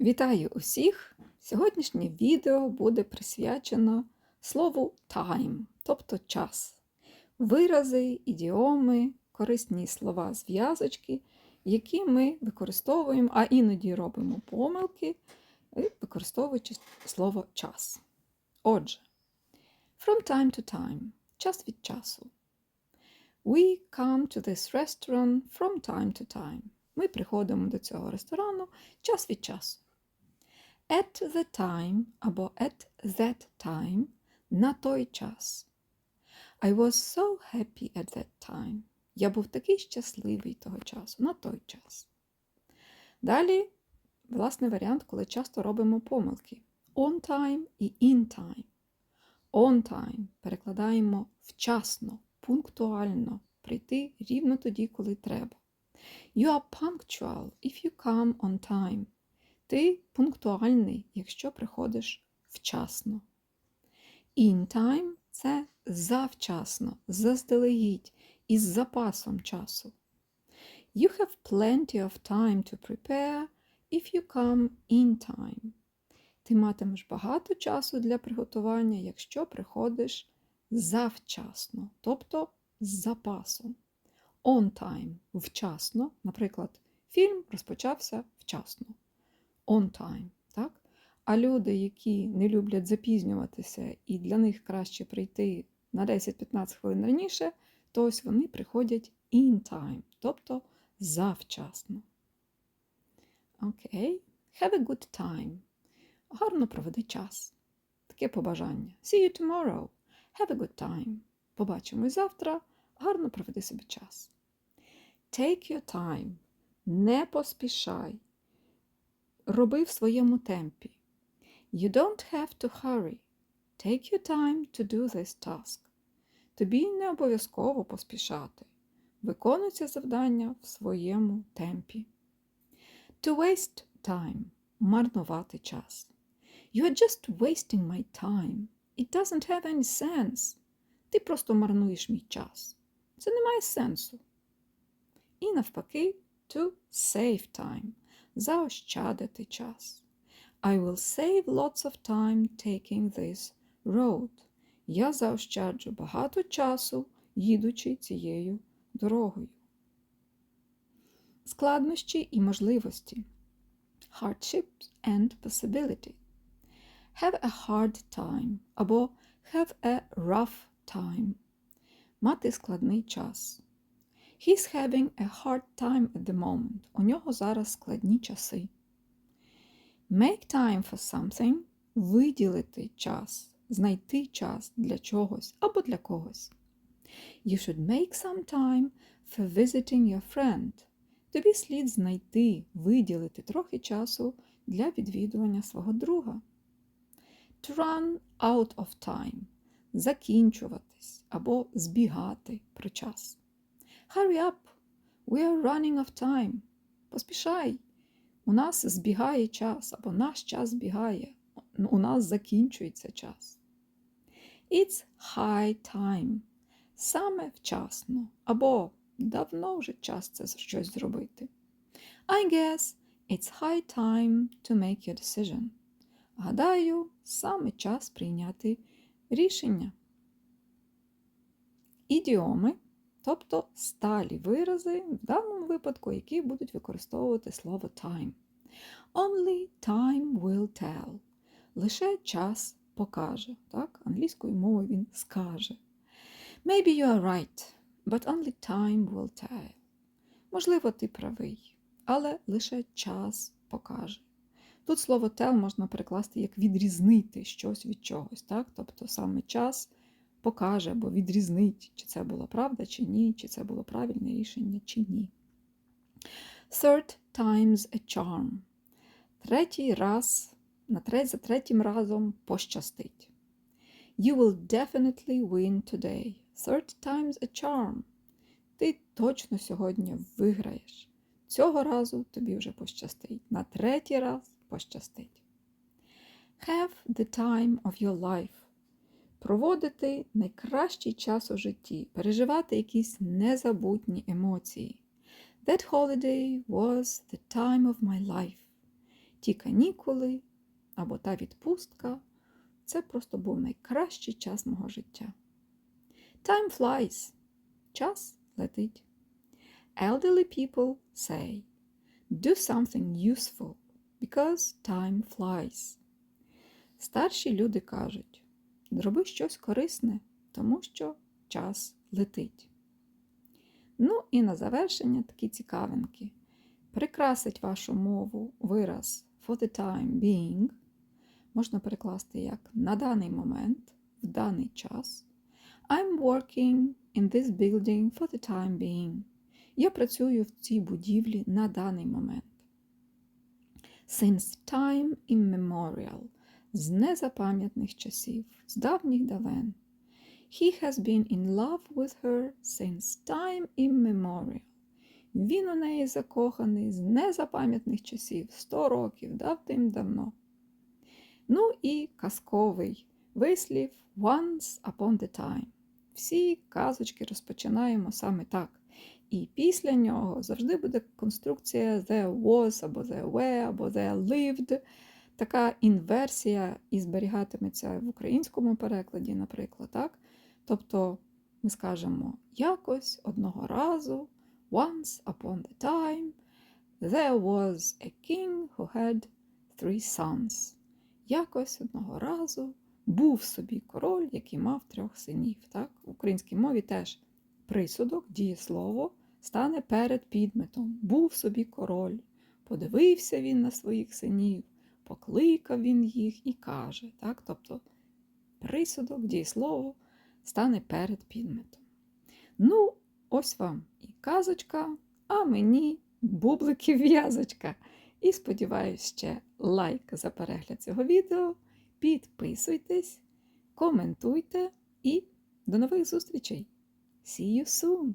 Вітаю усіх! Сьогоднішнє відео буде присвячено слову time, тобто час. Вирази, ідіоми, корисні слова, зв'язочки, які ми використовуємо, а іноді робимо помилки, е, використовуючи слово час. Отже, from time to time, час від часу. We come to this restaurant from time to time. Ми приходимо до цього ресторану час від часу. At the time або at that time на той час. I was so happy at that time. Я був такий щасливий того часу, на той час. Далі, власне, варіант, коли часто робимо помилки. On time і in time. On time перекладаємо вчасно, пунктуально, прийти рівно тоді, коли треба. You are punctual if you come on time. Ти пунктуальний, якщо приходиш вчасно. In time це завчасно, заздалегідь, із запасом часу. You have plenty of time to prepare if you come in time. Ти матимеш багато часу для приготування, якщо приходиш завчасно, тобто з запасом. On time вчасно, наприклад, фільм розпочався вчасно. On time, так? А люди, які не люблять запізнюватися, і для них краще прийти на 10-15 хвилин раніше, то ось вони приходять in time, тобто завчасно. Окей. Have a good time. Гарно проведи час. Таке побажання. See you tomorrow. Have a good time. Побачимось завтра. Гарно проведи собі час. Take your time. Не поспішай. Роби в своєму темпі. You don't have to hurry. Take your time to do this task. Тобі не обов'язково поспішати. Виконуй це завдання в своєму темпі. To waste time марнувати час. You are just wasting my time. It doesn't have any sense. Ти просто марнуєш мій час. Це не має сенсу. І навпаки, to save time заощадити час. I will save lots of time taking this road. Я заощаджу багато часу, їдучи цією дорогою. Складнощі і можливості. Hardships and possibility. Have a hard time або have a rough time. Мати складний час. He's having a hard time at the moment. У нього зараз складні часи. Make time for something виділити час, знайти час для чогось або для когось. You should make some time for visiting your friend. Тобі слід знайти, виділити трохи часу для відвідування свого друга. To run out of time закінчуватись або збігати про час. Hurry up! We are running of time. Поспішай. У нас збігає час, або наш час збігає. У нас закінчується час. It's high time. Саме вчасно. Або давно вже час це щось зробити. I guess it's high time to make your decision. Гадаю, саме час прийняти рішення. Ідіоми тобто сталі вирази, в даному випадку, які будуть використовувати слово time. Only time will tell. Лише час покаже. Так? Англійською мовою він скаже. Maybe you are right, but only time will tell. Можливо, ти правий, але лише час покаже. Тут слово tell можна перекласти як відрізнити щось від чогось. Так? Тобто саме час покаже або відрізнить, чи це була правда, чи ні, чи це було правильне рішення, чи ні. Third time's a charm. Третій раз, на треть, за третім разом пощастить. You will definitely win today. Third time's a charm. Ти точно сьогодні виграєш. Цього разу тобі вже пощастить. На третій раз пощастить. Have the time of your life проводити найкращий час у житті, переживати якісь незабутні емоції. That holiday was the time of my life. ті канікули або та відпустка це просто був найкращий час мого життя. Time flies. Час летить. Elderly people say, do something useful because time flies. Старші люди кажуть, зроби щось корисне, тому що час летить. Ну і на завершення такі цікавинки. Прикрасить вашу мову вираз for the time being можна перекласти як на даний момент, в даний час. I'm working in this building for the time being. Я працюю в цій будівлі на даний момент. Since time immemorial з незапам'ятних часів, з давніх давен. He has been in love with her since time immemorial. Він у неї закоханий з незапам'ятних часів, 100 років, давним-давно. Ну і казковий вислів Once upon the time. Всі казочки розпочинаємо саме так. І після нього завжди буде конструкція there was, або there were, або there lived. Така інверсія і зберігатиметься в українському перекладі, наприклад. так? Тобто ми скажемо якось одного разу, once upon the time, there was a king who had three sons. Якось одного разу був собі король, який мав трьох синів. Так? В українській мові теж присудок, дієслово стане перед підметом. Був собі король. Подивився він на своїх синів, покликав він їх і каже. Так? Тобто присудок, дієслово стане перед підметом. Ну, ось вам і казочка, а мені бубликів в'язочка. І сподіваюся, ще лайк за перегляд цього відео. Підписуйтесь, коментуйте і до нових зустрічей! See you soon!